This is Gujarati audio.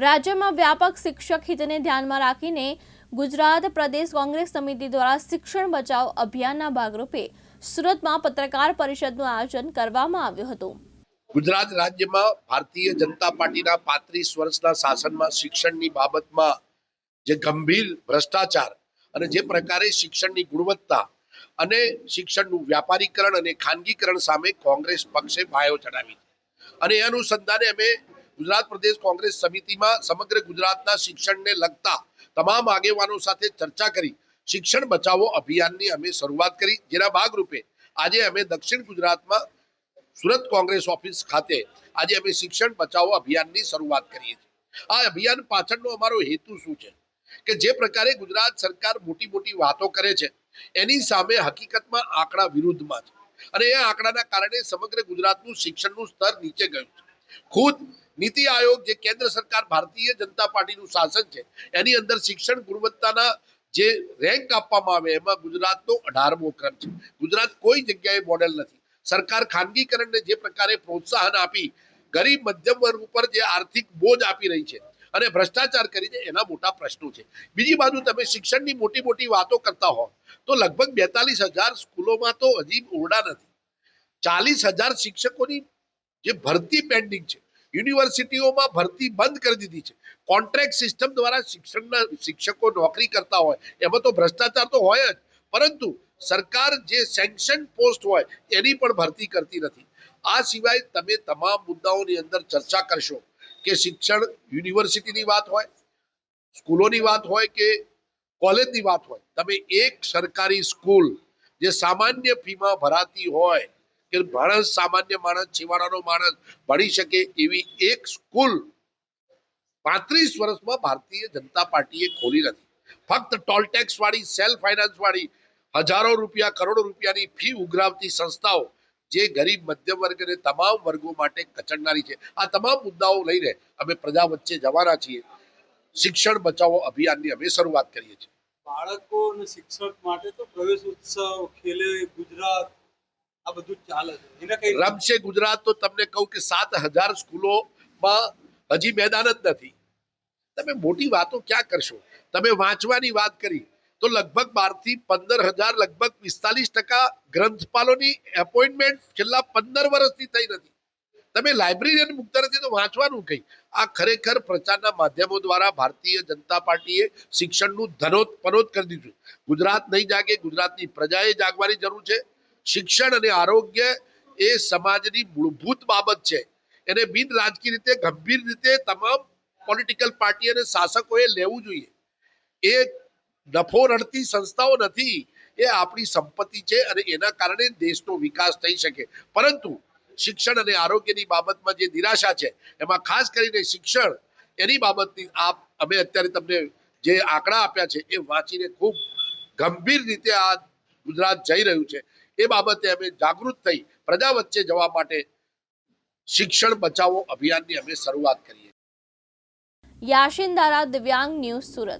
રાજ્યમાં વ્યાપક શિક્ષક હિતને ધ્યાનમાં રાખીને ગુજરાત પ્રદેશ કોંગ્રેસ સમિતિ દ્વારા શિક્ષણ બચાવ અભિયાનના ભાગરૂપે સુરતમાં પત્રકાર પરિષદનું આયોજન કરવામાં આવ્યું હતું. ગુજરાત રાજ્યમાં ભારતીય જનતા પાર્ટીના પાંત્રીસ વર્ષના શાસનમાં શિક્ષણની બાબતમાં જે ગંભીર ભ્રષ્ટાચાર અને જે પ્રકારે શિક્ષણની ગુણવત્તા અને શિક્ષણનું વ્યાપારીકરણ અને ખાનગીકરણ સામે કોંગ્રેસ પક્ષે બાયો ચડાવી અને એ અનુસંધાને અમે ગુજરાત પ્રદેશ કોંગ્રેસ સમિતિમાં સમગ્ર ગુજરાતના શિક્ષણને લગતા તમામ આગેવાનો સાથે ચર્ચા કરી શિક્ષણ બચાવો અભિયાનની અમે શરૂઆત કરી. જેના ભાગરૂપે આજે અમે દક્ષિણ ગુજરાતમાં સુરત કોંગ્રેસ ઓફિસ ખાતે આજે અમે શિક્ષણ બચાવો અભિયાનની શરૂઆત કરીએ છીએ. આ અભિયાન પાછળનો અમારો હેતુ શું છે? કે જે પ્રકારે ગુજરાત સરકાર મોટી મોટી વાતો કરે છે, એની સામે હકીકતમાં આંકડા વિરુદ્ધમાં છે. અને એ આંકડાના કારણે સમગ્ર ગુજરાતનું શિક્ષણનું સ્તર નીચે ગયું છે. ખુદ નીતિ આયોગ જે કેન્દ્ર સરકાર ભારતીય જનતા પાર્ટીનું શાસન છે, એની અંદર શિક્ષણ ગુણવત્તાના જે રેન્ક આપવામાં આવે, એમાં ગુજરાતનો અઢારમો ક્રમ છે. ગુજરાત કોઈ જગ્યાએ મોડેલ નથી. સરકાર ખાનગીકરણને જે પ્રકારે પ્રોત્સાહન આપી, ગરીબ મધ્યમ વર્ગ ઉપર જે આર્થિક બોજ આપી રહી છે અને ભ્રષ્ટાચાર કરી છે એના મોટા પ્રશ્નો છે. બીજી બાજુ તમે શિક્ષણની મોટી મોટી વાતો કરતા હો તો લગભગ બેતાલીસ હજાર સ્કૂલોમાં તો હજી ઓરડા નથી. ચાલીસ હજાર શિક્ષકોની જે ભરતી પેન્ડિંગ છે યુનિવર્સિટીઓમાં ભરતી બંધ કરી દીધી છે. કોન્ટ્રાક્ટ સિસ્ટમ દ્વારા શિક્ષણના શિક્ષકો નોકરી કરતા હોય, એમાં તો ભ્રષ્ટાચાર તો હોય જ. પરંતુ સરકાર જે સેન્કશન પોસ્ટ હોય, એની પણ ભરતી કરતી નથી. આ સિવાય તમે તમામ મુદ્દાઓની અંદર ચર્ચા કરશો કે શિક્ષણ યુનિવર્સિટીની વાત હોય, સ્કૂલોની વાત હોય કે કોલેજની વાત હોય. તમે એક સરકારી સ્કૂલ જે સામાન્ય ફીમાં ભરાતી હોય કે માણસ સામાન્ય માણસ છેવાડાનો માણસ ભણી શકે એવી એક સ્કૂલ પાંત્રીસ વર્ષમાં ભારતીય જનતા પાર્ટીએ ખોલી નથી. ફક્ત ટોલટેક્સ વાળી સેલ્ફ ફાઇનાન્સ વાળી, હજારો રૂપિયા, કરોડો રૂપિયાની ફી ઉઘરાવતી સંસ્થાઓ જે ગરીબ મધ્યમ વર્ગ અને તમામ વર્ગો માટે કચડનારી છે. આ તમામ મુદ્દાઓ લઈને અમે પ્રજા વચ્ચે જવાના છીએ. શિક્ષણ બચાવો અભિયાનની અમે શરૂઆત કરીએ છીએ. બાળકો અને શિક્ષક માટે તો પ્રવેશ ઉત્સવ, ખેલે ગુજરાત રમશે ગુજરાત તો તમને કહું કે સાત હજાર સ્કૂલોમાં હજી મેદાન જ નથી. તમે મોટી વાતો ક્યાં કરશો? તમે વાંચવાની વાત કરી તો લગભગ બારથી પંદર હજાર, લગભગ પિસ્તાલીસ ટકા ગ્રંથપાલોની એપોઇન્ટમેન્ટ છેલ્લા પંદર વર્ષથી થઈ નથી. તમે લાઇબ્રેરિયન મુકતા નથી તો વાંચવાનું કઈ? આ ખરેખર પ્રચારના માધ્યમો દ્વારા ભારતીય જનતા પાર્ટીએ શિક્ષણનું ધનોત પનોત કરી દીધું ગુજરાત નહીં જાગે, ગુજરાતની પ્રજાએ જાગવાની જરૂર છે. શિક્ષણ અને આરોગ્ય એ સમાજની મૂળભૂત બાબત છે. એને બિન રાજકીય રીતે, ગંભીર રીતે તમામ પોલિટિકલ પાર્ટી અને શાસકોએ લેવું જોઈએ. એ નફો રડતી સંસ્થાઓ નથી, એ આપણી સંપત્તિ છે અને એના કારણે દેશનો વિકાસ થઈ શકે. પરંતુ શિક્ષણ અને આરોગ્યની બાબતમાં જે નિરાશા છે, એમાં ખાસ કરીને શિક્ષણ, એની બાબતની આપ, અમે અત્યારે તમને જે આંકડા આપ્યા છે, એ વાંચીને ખૂબ ગંભીર રીતે આ ગુજરાત જઈ રહ્યું છે. એ બાબતે અમે જાગૃત થઈ પ્રજા વચ્ચે જવા માટે શિક્ષણ બચાવો અભિયાનની અમે શરૂઆત કરીએ યાશિન દારા દિવ્યાંગ ન્યૂઝ સુરત.